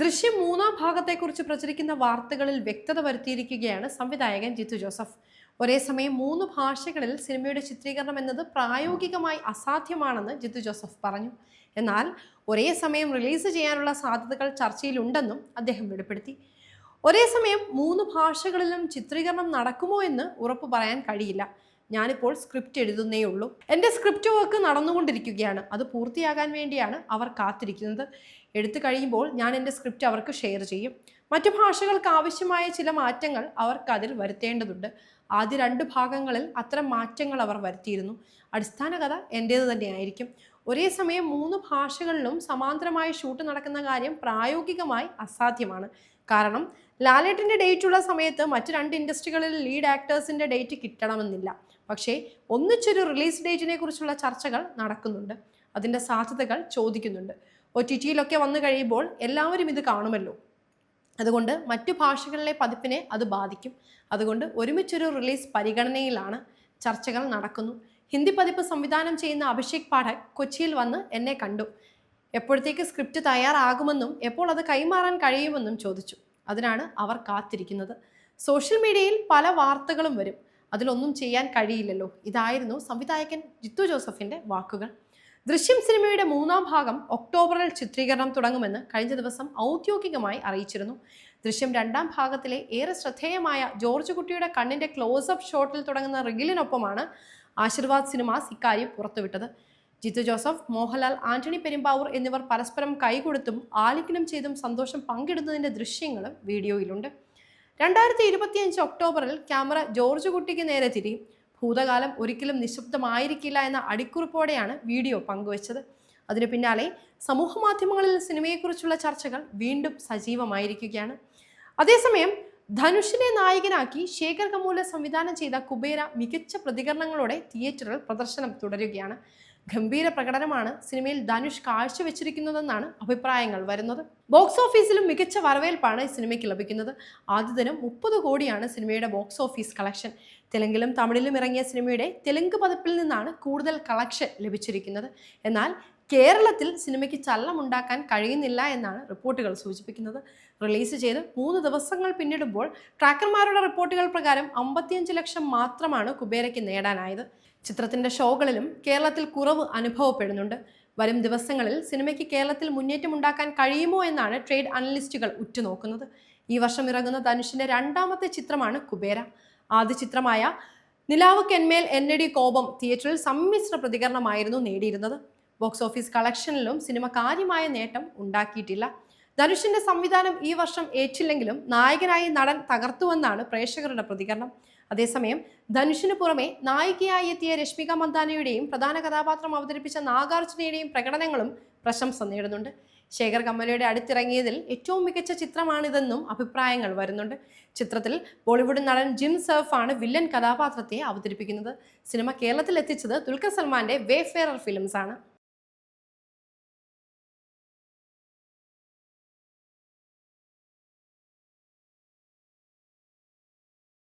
ദൃശ്യം മൂന്നാം ഭാഗത്തെക്കുറിച്ച് പ്രചരിക്കുന്ന വാർത്തകളിൽ വ്യക്തത വരുത്തിയിരിക്കുകയാണ് സംവിധായകൻ ജിത്തു ജോസഫ്. ഒരേ സമയം മൂന്ന് ഭാഷകളിൽ സിനിമയുടെ ചിത്രീകരണം എന്നത് പ്രായോഗികമായി അസാധ്യമാണെന്ന് ജിത്തു ജോസഫ് പറഞ്ഞു. എന്നാൽ ഒരേ സമയം റിലീസ് ചെയ്യാനുള്ള സാധ്യതകൾ ചർച്ചയിലുണ്ടെന്നും അദ്ദേഹം വെളിപ്പെടുത്തി. ഒരേ സമയം മൂന്ന് ഭാഷകളിലും ചിത്രീകരണം നടക്കുമോ എന്ന് ഉറപ്പു പറയാൻ കഴിയില്ല. ഞാനിപ്പോൾ സ്ക്രിപ്റ്റ് എഴുതുന്നേ ഉള്ളൂ. എന്റെ സ്ക്രിപ്റ്റ് വർക്ക് നടന്നുകൊണ്ടിരിക്കുകയാണ്. അത് പൂർത്തിയാകാൻ വേണ്ടിയാണ് അവർ കാത്തിരിക്കുന്നത്. എടുത്തു കഴിയുമ്പോൾ ഞാൻ എന്റെ സ്ക്രിപ്റ്റ് അവർക്ക് ഷെയർ ചെയ്യും. മറ്റു ഭാഷകൾക്ക് ആവശ്യമായ ചില മാറ്റങ്ങൾ അവർക്ക് അതിൽ വരുത്തേണ്ടതുണ്ട്. ആദ്യ രണ്ട് ഭാഗങ്ങളിൽ അത്തരം മാറ്റങ്ങൾ അവർ വരുത്തിയിരുന്നു. അടിസ്ഥാന കഥ എന്റേത് തന്നെയായിരിക്കും. ഒരേ സമയം മൂന്ന് ഭാഷകളിലും സമാന്തരമായി ഷൂട്ട് നടക്കുന്ന കാര്യം പ്രായോഗികമായി അസാധ്യമാണ്. കാരണം ലാലേട്ടിന്റെ ഡേറ്റ് ഉള്ള സമയത്ത് മറ്റ് രണ്ട് ഇൻഡസ്ട്രികളിൽ ലീഡ് ആക്ടേഴ്സിന്റെ ഡേറ്റ് കിട്ടണമെന്നില്ല. പക്ഷേ ഒന്നിച്ചൊരു റിലീസ് ഡേറ്റിനെ കുറിച്ചുള്ള ചർച്ചകൾ നടക്കുന്നുണ്ട്. അതിന്റെ സാധ്യതകൾ ചോദിക്കുന്നുണ്ട്. ഒ ടി ടിയിലൊക്കെ വന്നു കഴിയുമ്പോൾ എല്ലാവരും ഇത് കാണുമല്ലോ. അതുകൊണ്ട് മറ്റു ഭാഷകളിലെ പതിപ്പിനെ അത് ബാധിക്കും. അതുകൊണ്ട് ഒരുമിച്ചൊരു റിലീസ് പരിഗണനയിലാണ് ചർച്ചകൾ നടക്കുന്നു. ഹിന്ദി പതിപ്പ് സംവിധാനം ചെയ്യുന്ന അഭിഷേക് പാഠക് കൊച്ചിയിൽ വന്ന് എന്നെ കണ്ടു. എപ്പോഴത്തേക്ക് സ്ക്രിപ്റ്റ് തയ്യാറാകുമെന്നും എപ്പോൾ അത് കൈമാറാൻ കഴിയുമെന്നും ചോദിച്ചു. അതിനാണ് അവർ കാത്തിരിക്കുന്നത്. സോഷ്യൽ മീഡിയയിൽ പല വാർത്തകളും വരും. അതിലൊന്നും ചെയ്യാൻ കഴിയില്ലല്ലോ. ഇതായിരുന്നു സംവിധായകൻ ജിത്തു ജോസഫിന്റെ വാക്കുകൾ. ദൃശ്യം സിനിമയുടെ മൂന്നാം ഭാഗം ഒക്ടോബറിൽ ചിത്രീകരണം തുടങ്ങുമെന്ന് കഴിഞ്ഞ ദിവസം ഔദ്യോഗികമായി അറിയിച്ചിരുന്നു. ദൃശ്യം രണ്ടാം ഭാഗത്തിലെ ഏറെ ശ്രദ്ധേയമായ ജോർജ് കുട്ടിയുടെ കണ്ണിന്റെ ക്ലോസപ്പ് ഷോട്ടിൽ തുടങ്ങുന്ന റിഗിലിനൊപ്പമാണ് ആശീർവാദ് സിനിമാസ് ഇക്കാര്യം പുറത്തുവിട്ടത്. ജിത്തു ജോസഫ് മോഹൻലാൽ ആന്റണി പെരുമ്പാവൂർ എന്നിവർ പരസ്പരം കൈകൊടുത്തും ആലിംഗനം ചെയ്തും സന്തോഷം പങ്കിടുന്നതിന്റെ ദൃശ്യങ്ങളും വീഡിയോയിലുണ്ട്. രണ്ടായിരത്തി ഇരുപത്തിയഞ്ച് ഒക്ടോബറിൽ ക്യാമറ ജോർജ് കുട്ടിക്ക് നേരെ തിരി. ഭൂതകാലം ഒരിക്കലും നിശബ്ദമായിരിക്കില്ല എന്ന അടിക്കുറിപ്പോടെയാണ് വീഡിയോ പങ്കുവച്ചത്. അതിനു പിന്നാലെ സമൂഹ മാധ്യമങ്ങളിൽ സിനിമയെക്കുറിച്ചുള്ള ചർച്ചകൾ വീണ്ടും സജീവമായിരിക്കുകയാണ്. അതേസമയം ധനുഷിനെ നായകനാക്കി ശേഖർ കമൂല സംവിധാനം ചെയ്ത കുബേര മികച്ച പ്രതികരണങ്ങളോടെ തിയേറ്ററിൽ പ്രദർശനം തുടരുകയാണ്. ഗംഭീര പ്രകടനമാണ് സിനിമയിൽ ധനുഷ് കാഴ്ചവെച്ചിരിക്കുന്നതെന്നാണ് അഭിപ്രായങ്ങൾ വരുന്നത്. ബോക്സ് ഓഫീസിലും മികച്ച വരവേൽപ്പാണ് ഈ സിനിമയ്ക്ക് ലഭിക്കുന്നത്. ആദ്യ ദിനം മുപ്പത് കോടിയാണ് സിനിമയുടെ ബോക്സ് ഓഫീസ് കളക്ഷൻ തെലുങ്കിലും തമിഴിലും ഇറങ്ങിയ സിനിമയുടെ തെലുങ്ക് പതിപ്പിൽ നിന്നാണ് കൂടുതൽ കളക്ഷൻ ലഭിച്ചിരിക്കുന്നത്. എന്നാൽ കേരളത്തിൽ സിനിമയ്ക്ക് ചലനമുണ്ടാക്കാൻ കഴിയുന്നില്ല എന്നാണ് റിപ്പോർട്ടുകൾ സൂചിപ്പിക്കുന്നത്. റിലീസ് ചെയ്ത് മൂന്ന് ദിവസങ്ങൾ പിന്നിടുമ്പോൾ ട്രാക്കർമാരുടെ റിപ്പോർട്ടുകൾ പ്രകാരം അമ്പത്തിയഞ്ച് ലക്ഷം മാത്രമാണ് കുബേരയ്ക്ക് നേടാനായത്. ചിത്രത്തിന്റെ ഷോകളിലും കേരളത്തിൽ കുറവ് അനുഭവപ്പെടുന്നുണ്ട്. വരും ദിവസങ്ങളിൽ സിനിമയ്ക്ക് കേരളത്തിൽ മുന്നേറ്റം ഉണ്ടാക്കാൻ കഴിയുമോ എന്നാണ് ട്രേഡ് അനലിസ്റ്റുകൾ ഉറ്റുനോക്കുന്നത്. ഈ വർഷം ഇറങ്ങുന്ന ധനുഷിന്റെ രണ്ടാമത്തെ ചിത്രമാണ് കുബേര. ആദ്യ ചിത്രമായ നിലാവ് കെന്മേൽ എന്നടി കോപം തിയേറ്ററിൽ സമ്മിശ്ര പ്രതികരണമായിരുന്നു നേടിയിരുന്നത്. ബോക്സ് ഓഫീസ് കളക്ഷനിലും സിനിമ കാര്യമായ നേട്ടം ഉണ്ടാക്കിയിട്ടില്ല. ധനുഷിന്റെ സംവിധാനം ഈ വർഷം ഏറ്റില്ലെങ്കിലും നായകനായി നടൻ തകർത്തുവെന്നാണ് പ്രേക്ഷകരുടെ പ്രതികരണം. അതേസമയം ധനുഷിന് പുറമെ നായികയായി എത്തിയ രശ്മിക മന്ദാനയുടെയും പ്രധാന കഥാപാത്രം അവതരിപ്പിച്ച നാഗാർജുനയുടെയും പ്രകടനങ്ങളും പ്രശംസ നേടുന്നുണ്ട്. ശേഖർ കമ്മലയുടെ അടുത്തിറങ്ങിയതിൽ ഏറ്റവും മികച്ച ചിത്രമാണിതെന്നും അഭിപ്രായങ്ങൾ വരുന്നുണ്ട്. ചിത്രത്തിൽ ബോളിവുഡ് നടൻ ജിം സർഫാണ് വില്ലൻ കഥാപാത്രത്തെ അവതരിപ്പിക്കുന്നത്. സിനിമ കേരളത്തിൽ എത്തിച്ചത് ദുൽഖർ സൽമാന്റെ വേ ഫെയറർ ഫിലിംസ് ആണ്.